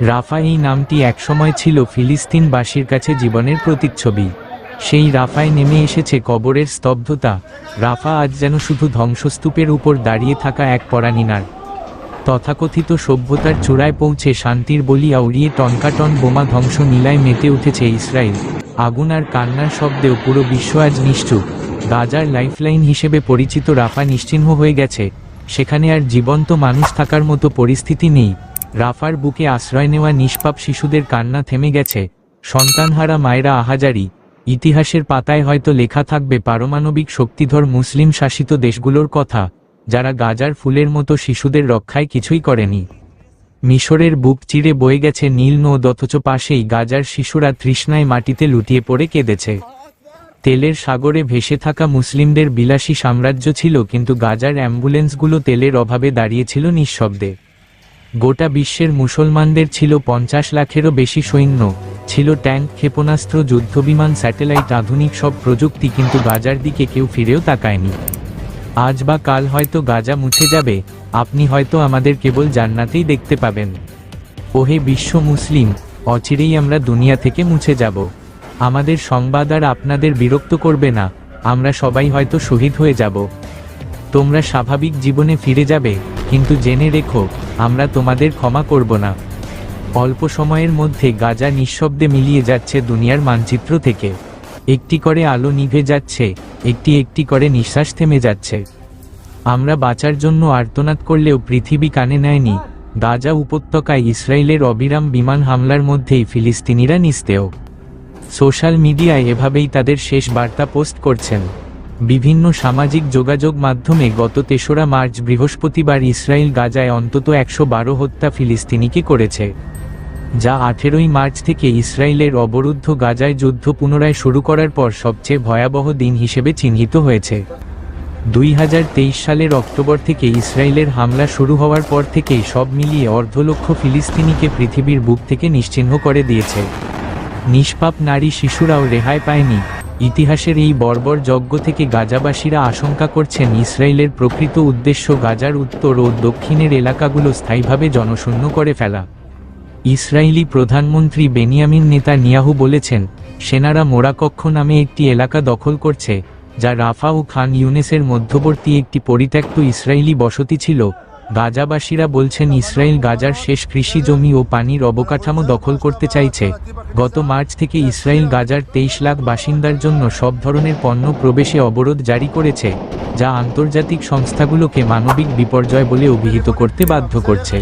রাফা এই নামটি একসময় ছিল ফিলিস্তিনবাসীর কাছে জীবনের প্রতিচ্ছবি। সেই রাফায় নেমে এসেছে কবরের স্তব্ধতা। রাফা আজ যেন শুধু ধ্বংসস্তূপের উপর দাঁড়িয়ে থাকা এক পরানিনার তথাকথিত সভ্যতার চূড়ায় পৌঁছে শান্তির বলিয়া উড়িয়ে টনকাটন বোমা ধ্বংস নীলায় মেতে উঠেছে ইসরায়েল। আগুন আর কান্নার শব্দেও পুরো বিশ্ব আজ নিশ্চুপ। গাজার লাইফলাইন হিসেবে পরিচিত রাফা নিশ্চিহ্ন হয়ে গেছে। সেখানে আর জীবন্ত মানুষ থাকার মতো পরিস্থিতি নেই। রাফার বুকে আশ্রয় নেওয়া নিষ্পাপ শিশুদের কান্না থেমে গেছে। সন্তানহারা মায়েরা আহাজারি। ইতিহাসের পাতায় হয়তো লেখা থাকবে পারমাণবিক শক্তিধর মুসলিম শাসিত দেশগুলোর কথা, যারা গাজার ফুলের মতো শিশুদের রক্ষায় কিছুই করেনি। মিশরের বুক চিরে বয়ে গেছে নীল নদ অথচ পাশেই গাজার শিশুরা তৃষ্ণায় মাটিতে লুটিয়ে পড়ে কেঁদেছে। তেলের সাগরে ভেসে থাকা মুসলিমদের বিলাসী সাম্রাজ্য ছিল কিন্তু গাজার অ্যাম্বুলেন্সগুলো তেলের অভাবে দাঁড়িয়েছিল নিঃশব্দে। গোটা বিশ্বের মুসলমানদের ছিল পঞ্চাশ লাখেরও বেশি সৈন্য, ছিল ট্যাঙ্ক, ক্ষেপণাস্ত্র, যুদ্ধবিমান, স্যাটেলাইট, আধুনিক সব প্রযুক্তি, কিন্তু গাজার দিকে কেউ ফিরেও তাকায়নি। আজ বা কাল হয়তো গাজা মুছে যাবে, আপনি হয়তো আমাদের কেবল জান্নাতেই দেখতে পাবেন। ওহে বিশ্ব মুসলিম, অচিরেই আমরা দুনিয়া থেকে মুছে যাব। আমাদের সংবাদ আর আপনাদের বিরক্ত করবে না, আমরা সবাই হয়তো শহীদ হয়ে যাব। তোমরা স্বাভাবিক জীবনে ফিরে যাবে, কিন্তু জেনে রেখো, আমরা তোমাদের ক্ষমা করব না। অল্প সময়ের মধ্যে গাজা নিঃশব্দে মিলিয়ে যাচ্ছে দুনিয়ার মানচিত্র থেকে। একটি করে আলো নিভে যাচ্ছে, একটি একটি করে নিঃশ্বাস থেমে যাচ্ছে। আমরা বাঁচার জন্য আর্তনাদ করলেও পৃথিবী কানে নেয়নি, গাজা উপত্যকায় ইসরায়েলের অবিরাম বিমান হামলার মধ্যেই ফিলিস্তিনিরা নিস্তেয়। সোশ্যাল মিডিয়ায় এভাবেই তাদের শেষ বার্তা পোস্ট করছেন। বিভিন্ন সামাজিক যোগাযোগ মাধ্যমে গত তেসরা মার্চ বৃহস্পতিবার ইসরায়েল গাজায় অন্তত একশো বারো হত্যা ফিলিস্তিনিকে করেছে, যা আঠেরোই মার্চ থেকে ইসরায়েলের অবরুদ্ধ গাজায় যুদ্ধ পুনরায় শুরু করার পর সবচেয়ে ভয়াবহ দিন হিসেবে চিহ্নিত হয়েছে। দুই হাজার তেইশ সালের অক্টোবর থেকে ইসরায়েলের হামলা শুরু হওয়ার পর থেকেই সব মিলিয়ে অর্ধলক্ষ ফিলিস্তিনিকে পৃথিবীর বুক থেকে নিশ্চিহ্ন করে দিয়েছে। নিষ্পাপ নারী শিশুরাও রেহাই পায়নি। ইতিহাসের এই বর্বর যজ্ঞ থেকে গাজাবাসীরা আশঙ্কা করছেন ইসরায়েলের প্রকৃত উদ্দেশ্য গাজার উত্তর ও দক্ষিণের এলাকাগুলো স্থায়ীভাবে জনশূন্য করে ফেলা। ইসরায়েলি প্রধানমন্ত্রী বেনিয়ামিন নেতা নিয়াহু বলেছেন, সেনারা মোরাকক্ষ নামে একটি এলাকা দখল করছে, যা রাফা ও খান ইউনেসের মধ্যবর্তী একটি পরিত্যক্ত ইসরায়েলি বসতি ছিল গাজাবাসীরা বলছেন ইসরায়েল গাজার শেষ কৃষি জমি ও পানির অবকাঠামো দখল করতে চাইছে। গত মার্চ থেকে ইসরায়েল গাজার তেইশ লাখ বাসিন্দার জন্য সব ধরনের পণ্য প্রবেশে অবরোধ জারি করেছে, যা আন্তর্জাতিক সংস্থাগুলোকে মানবিক বিপর্যয় বলে অভিহিত করতে বাধ্য করছে।